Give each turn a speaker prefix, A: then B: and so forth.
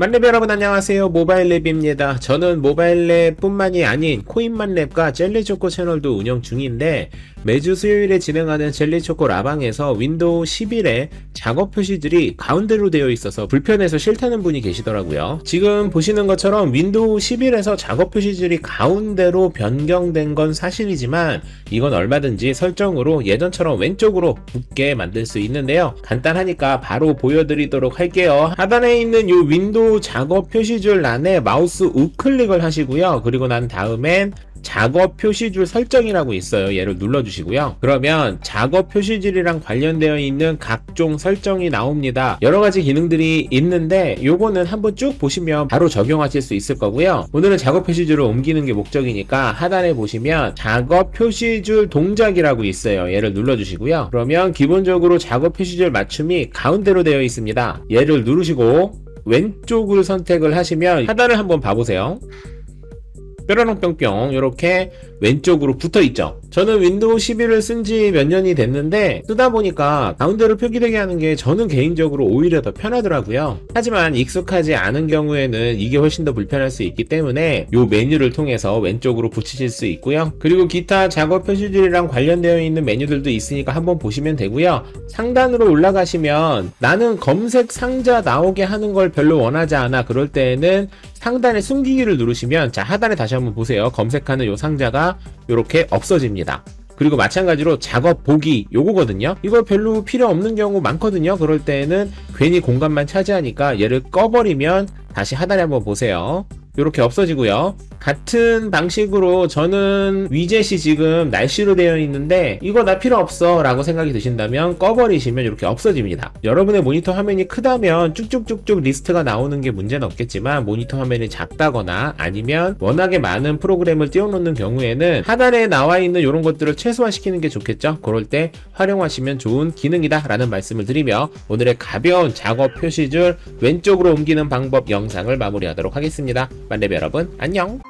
A: 만렙 여러분 안녕하세요. 모바일랩입니다. 저는 모바일랩 뿐만이 아닌 코인만랩과 젤리초코 채널도 운영 중인데 매주 수요일에 진행하는 젤리초코 라방에서 윈도우 11에 작업 표시들이 가운데로 되어 있어서 불편해서 싫다는 분이 계시더라고요. 지금 보시는 것처럼 윈도우 11에서 작업 표시들이 가운데로 변경된 건 사실이지만 이건 얼마든지 설정으로 예전처럼 왼쪽으로 붙게 만들 수 있는데요. 간단하니까 바로 보여드리도록 할게요. 하단에 있는 이 윈도우 작업 표시줄 란에 마우스 우클릭을 하시고요 그리고 난 다음엔 작업 표시줄 설정이라고 있어요. 얘를 눌러주시고요. 그러면 작업 표시줄이랑 관련되어 있는 각종 설정이 나옵니다. 여러 가지 기능들이 있는데 요거는 한번 쭉 보시면 바로 적용하실 수 있을 거고요. 오늘은 작업 표시줄을 옮기는 게 목적이니까 하단에 보시면 작업 표시줄 동작이라고 있어요. 얘를 눌러주시고요. 그러면 기본적으로 작업 표시줄 맞춤이 가운데로 되어 있습니다. 얘를 누르시고 왼쪽을 선택을 하시면 하단을 한번 봐보세요. 뾰로롱 뿅뿅 이렇게 왼쪽으로 붙어 있죠. 저는 윈도우 11을 쓴 지 몇 년이 됐는데 쓰다 보니까 가운데로 표기되게 하는 게 저는 개인적으로 오히려 더 편하더라고요. 하지만 익숙하지 않은 경우에는 이게 훨씬 더 불편할 수 있기 때문에 이 메뉴를 통해서 왼쪽으로 붙이실 수 있고요. 그리고 기타 작업 표시들이랑 관련되어 있는 메뉴들도 있으니까 한번 보시면 되고요. 상단으로 올라가시면 나는 검색 상자 나오게 하는 걸 별로 원하지 않아 그럴 때에는 상단에 숨기기를 누르시면 자 하단에 다시 한번 보세요. 검색하는 요 상자가 이렇게 없어집니다. 그리고 마찬가지로 작업 보기 요거거든요. 이거 별로 필요 없는 경우 많거든요. 그럴 때는 괜히 공간만 차지하니까 얘를 꺼버리면 다시 하단에 한번 보세요. 이렇게 없어지고요. 같은 방식으로 저는 위젯이 지금 날씨로 되어 있는데 이거 나 필요 없어 라고 생각이 드신다면 꺼버리시면 이렇게 없어집니다. 여러분의 모니터 화면이 크다면 쭉쭉쭉쭉 리스트가 나오는 게 문제는 없겠지만 모니터 화면이 작다거나 아니면 워낙에 많은 프로그램을 띄워놓는 경우에는 하단에 나와 있는 이런 것들을 최소화시키는 게 좋겠죠. 그럴 때 활용하시면 좋은 기능이다 라는 말씀을 드리며 오늘의 가벼운 작업 표시줄 왼쪽으로 옮기는 방법 영상을 마무리하도록 하겠습니다. 만렙 여러분. 안녕